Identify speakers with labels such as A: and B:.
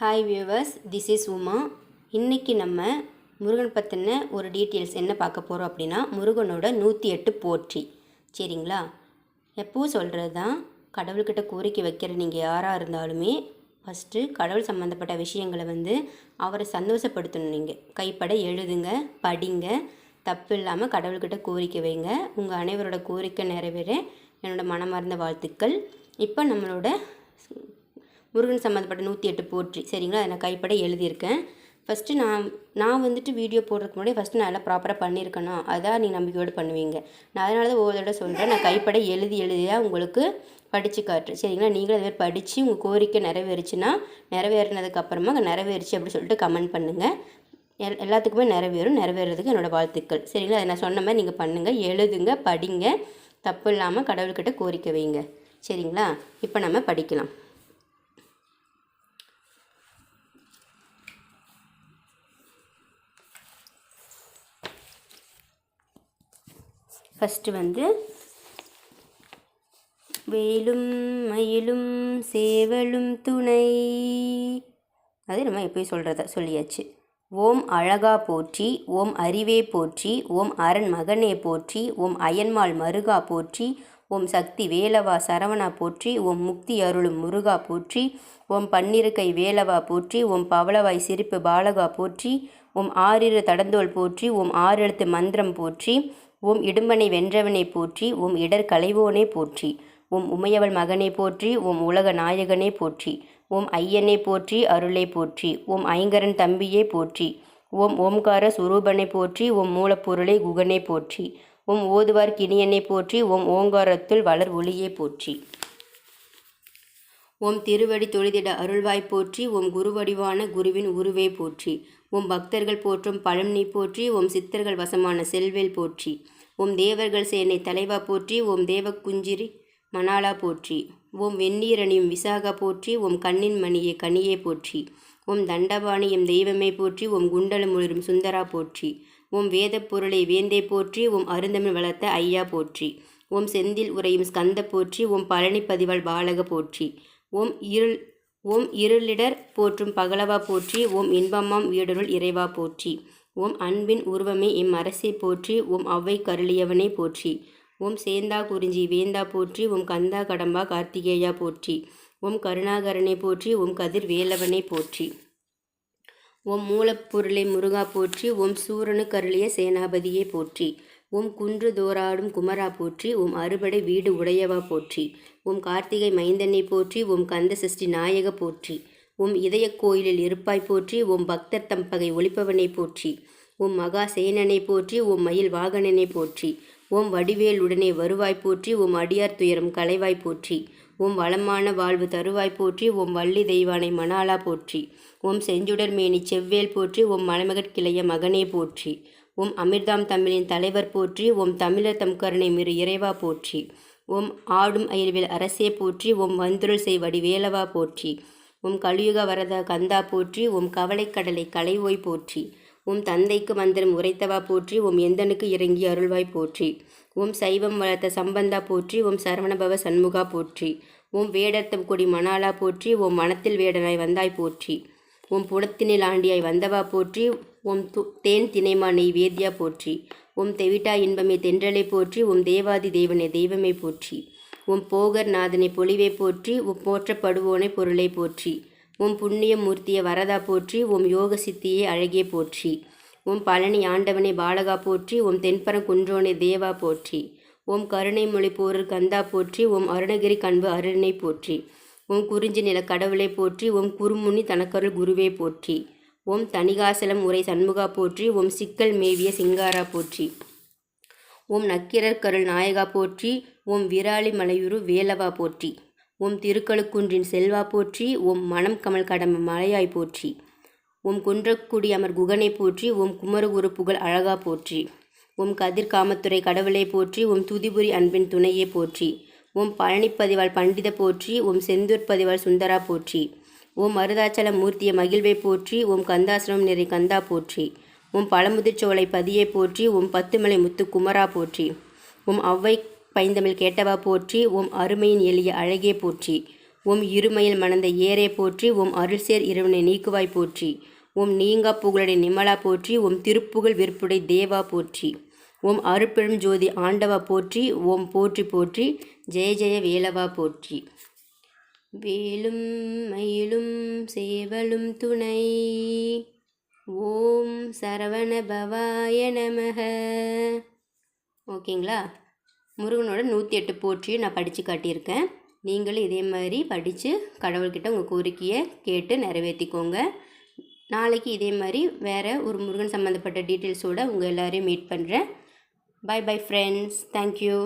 A: Hi viewers this is Uma இன்றைக்கி நம்ம முருகன் பற்றின ஒரு டீட்டெயில்ஸ் என்ன பார்க்க போகிறோம் அப்படின்னா முருகனோட நூற்றி எட்டு போற்றி. சரிங்களா? எப்பவும் சொல்கிறது தான் கடவுள்கிட்ட கோரிக்கை வைக்கிற நீங்கள் யாராக இருந்தாலுமே ஃபஸ்ட்டு கடவுள் சம்மந்தப்பட்ட விஷயங்களை வந்து அவரை சந்தோஷப்படுத்தணும் நீங்கள் கைப்பட எழுதுங்க படிங்க. தப்பு இல்லாமல் கடவுள்கிட்ட கோரிக்கை வைங்க. உங்கள் அனைவரோட கோரிக்கை நிறைவேற. என்னோடய மனமார்ந்த வாழ்த்துக்கள். இப்போ நம்மளோட முருகன் சம்மந்தப்பட்ட நூற்றி எட்டு போற்றி. சரிங்களா? அதை நான் கைப்பட எழுதியிருக்கேன். ஃபஸ்ட்டு நான் நான் வந்துட்டு வீடியோ போடுறதுக்கு முன்னாடி ஃபஸ்ட்டு நான் எல்லாம் ப்ராப்பராக பண்ணியிருக்கணும். அதான் நீ நம்பிக்கையோடு பண்ணுவீங்க. நான் அதனால தான் ஒவ்வொரு தடவை சொல்கிறேன் நான் கைப்பட எழுதி எழுதியாக உங்களுக்கு படித்து காட்டுறேன். சரிங்களா? நீங்களும் அதுமாதிரி படித்து உங்கள் கோரிக்கை நிறைவேறுச்சுன்னா நிறைவேறினதுக்கப்புறமா நிறைவேறிச்சு நிறைவேறுச்சு அப்படி சொல்லிட்டு கமெண்ட் பண்ணுங்கள் எல் எல்லாத்துக்குமே நிறைவேறும் நிறைவேறதுக்கு என்னோடய வாழ்த்துக்கள். சரிங்களா? அதை நான் சொன்ன மாதிரி நீங்கள் பண்ணுங்கள் எழுதுங்க படிங்க. தப்பு இல்லாமல் கடவுள்கிட்ட கோரிக்கை வைங்க. சரிங்களா? இப்போ நம்ம படிக்கலாம். ஃபஸ்ட்டு வந்து வேலும் மயிலும் சேவலும் துணை. அது நம்ம எப்பயும் சொல்கிறத சொல்லியாச்சு. ஓம் அழகா போற்றி ஓம் அறிவே போற்றி ஓம் அரண் மகனே போற்றி ஓம் அயன்மாள் மருகா போற்றி ஓம் சக்தி வேலவா சரவணா போற்றி ஓம் முக்தி அருளும் முருகா போற்றி ஓம் பன்னிருக்கை வேலவா போற்றி ஓம் பவளவாய் சிரிப்பு பாலகா போற்றி ஓம் ஆறிரு தடந்தோல் போற்றி ஓம் ஆறெழுத்து மந்திரம் போற்றி உம் இடும்பனை வென்றவனை போற்றி உம் இடர் களைவோனே போற்றி உம் உமையவள் மகனை போற்றி உம் உலக நாயகனே போற்றி உம் ஐயனை போற்றி அருளை போற்றி உம் ஐங்கரன் தம்பியே போற்றி ஓம் ஓம்கார சுரூபனை போற்றி உம் மூலப்பொருளை குகனை போற்றி உம் ஓதுவார் கிணியனை போற்றி உம் ஓங்காரத்துள் வளர் ஒளியே போற்றி. ஓம் திருவடி தொழுதிட அருள்வாய் போற்றி உம் குருவடிவான குருவின் உருவே போற்றி. உம் பக்தர்கள் போற்றும் பழம்னி போற்றி ஓம் சித்தர்கள் வசமான செல்வேல் போற்றி. உம் தேவர்கள் சேனை தலைவா போற்றி ஓம் தேவக்குஞ்சிரி மணாலா போற்றி. ஓம் வெந்நீரணியும் விசாகா போற்றி ஓம் கண்ணின் மணியே கனியே போற்றி. ஓம் தண்டபாணி எம் தெய்வமே போற்றி உம் குண்டலம் முளிரும் சுந்தரா போற்றி. உம் வேத பொருளை வேந்தே போற்றி உம் அருந்தமிழ் வளர்த்த ஐயா போற்றி. ஓம் செந்தில் உரையும் ஸ்கந்த போற்றி ஓம் பழனி பதிவாள் பாலக போற்றி. ஓம் இருள் ஓம் இருளிடர் போற்றும் பகலவா போற்றி ஓம் இன்பமாம் வீடருள் இறைவா போற்றி. ஓம் அன்பின் உருவமே எம் அரசை போற்றி ஓம் அவ்வை கருளியவனை போற்றி. ஓம் சேந்தா குறிஞ்சி வேந்தா போற்றி ஓம் கந்தா கடம்பா கார்த்திகேயா போற்றி. ஓம் கருணாகரனை போற்றி ஓம் கதிர் வேலவனை போற்றி. ஓம் மூலப்பொருளை முருகா போற்றி ஓம் சூரனு கருளிய சேனாபதியை போற்றி. உம் குன்று தோறாடும் குமரா போற்றி உம் அறுபடை வீடு உடையவா போற்றி உம் கார்த்திகை மைந்தனை போற்றி உம் கந்த சஷ்டி நாயக போற்றி உம் இதய கோயிலில் இருப்பாய் போற்றி உம் பக்தர் தம்பகை ஒளிப்பவனை போற்றி உம் மகா சேனனை போற்றி உம் மயில் வாகனனை போற்றி ஓம் வடிவேல் உடனே வருவாய் போற்றி உம் அடியார் துயரம் கலைவாய் போற்றி உம் வளமான வாழ்வு தருவாய் போற்றி உம் வள்ளி தெய்வானை மணாலா போற்றி உம் செஞ்சுடர் மேனி செவ்வேல் போற்றி உம் மலைமகட் கிளைய மகனே போற்றி ஓம் அமிர்தாம் தமிழின் தலைவர் போற்றி ஓம் தமிழர் தம் கருணை மிரு இறைவா போற்றி ஓம் ஆடும் அயல்வில் அரசே போற்றி ஓம் வந்துருள் செய் வடிவேலவா போற்றி உம் கலியுக வரத கந்தா போற்றி உம் கவலைக்கடலை கலைவோய் போற்றி உம் தந்தைக்கு மந்திரம் உரைத்தவா போற்றி உம் எந்தனுக்கு இறங்கி அருள்வாய் போற்றி உம் சைவம் வளர்த்த சம்பந்தா போற்றி உம் சரவணபவ சண்முகா போற்றி உம் வேடர்த்தம் கொடி மணாலா போற்றி உம் மனத்தில் வேடனாய் வந்தாய் போற்றி உம் புடத்தினில் ஆண்டியாய் வந்தவா போற்றி உம் து தேன் தினைமா நெய் வேதியா போற்றி உம் தெவிட்டா இன்பமே தென்றலை போற்றி உம் தேவாதி தேவனே தெய்வமே போற்றி உம் போகர் நாதனை பொலிவை போற்றி உம் போற்றப்படுவோனை பொருளை போற்றி உம் புண்ணிய மூர்த்திய வரதா போற்றி உம் யோக சித்தியை அழகிய போற்றி உம் பழனி ஆண்டவனை பாலகா போற்றி உம் தென்பரம் குன்றோனை தேவா போற்றி உம் கருணை மொழி போரர் கந்தா போற்றி உம் அருணகிரி கண்பு அருணை போற்றி ஓம் குறிஞ்சி நில கடவுளை போற்றி ஓம் குருமுனி தனக்கருள் குருவே போற்றி ஓம் தணிகாசலம் உரை சண்முகா போற்றி ஓம் சிக்கல் மேவிய சிங்காரா போற்றி ஓம் நக்கிரர் கருள் நாயகா போற்றி ஓம் விராலி மலையுரு வேலவா போற்றி ஓம் திருக்கழுக்குன்றின் செல்வா போற்றி ஓம் மணம் கமல் கடம மலையாய் போற்றி ஓம் குன்றக்குடி அமர் குகனை போற்றி ஓம் குமரகுரு புகழ் அழகா போற்றி ஓம் கதிர் காமத்துறை கடவுளை போற்றி ஓம் துதிபுரி அன்பின் துணையே போற்றி ஓம் பழனிப்பதிவாள் பண்டித போற்றி ஓம் செந்தூர் பதிவாள் சுந்தரா போற்றி ஓம் மருதாச்சல மூர்த்திய மகிழ்வை போற்றி ஓம் கந்தாசிரமம் நிறை கந்தா போற்றி உம் பழமுதிர்ச்சோலை பதியை போற்றி உம் பத்துமலை முத்து குமரா போற்றி உம் அவ்வை பைந்தமிழ் கேட்டவா போற்றி உம் அருமையின் எளிய அழகே போற்றி ஓம் இருமையில் மணந்த ஏரே போற்றி ஓம் அருள்சேர் இறைவனை நீக்குவாய் போற்றி ஓம் நீங்கா புகழடை நிமலா போற்றி ஓம் திருப்புகழ் விற்புடை தேவா போற்றி ஓம் அருட்பெரும் ஜோதி ஆண்டவா போற்றி ஓம் போற்றி போற்றி ஜெய ஜெய வேலவா போற்றி. வேலும் மயிலும் சேவலும் துணை. ஓம் சரவண பவாய நமக. ஓகேங்களா? முருகனோட நூற்றி எட்டு போற்றியும் நான் படித்து காட்டியிருக்கேன். நீங்களும் இதே மாதிரி படித்து கடவுள்கிட்ட உங்கள் கோரிக்கையை கேட்டு நிறைவேற்றிக்கோங்க. நாளைக்கு இதே மாதிரி வேறு ஒரு முருகன் சம்மந்தப்பட்ட டீட்டெயில்ஸோடு உங்கள் எல்லோரையும் மீட் பண்ணுறேன் பை பை ஃப்ரெண்ட்ஸ் தேங்க்யூ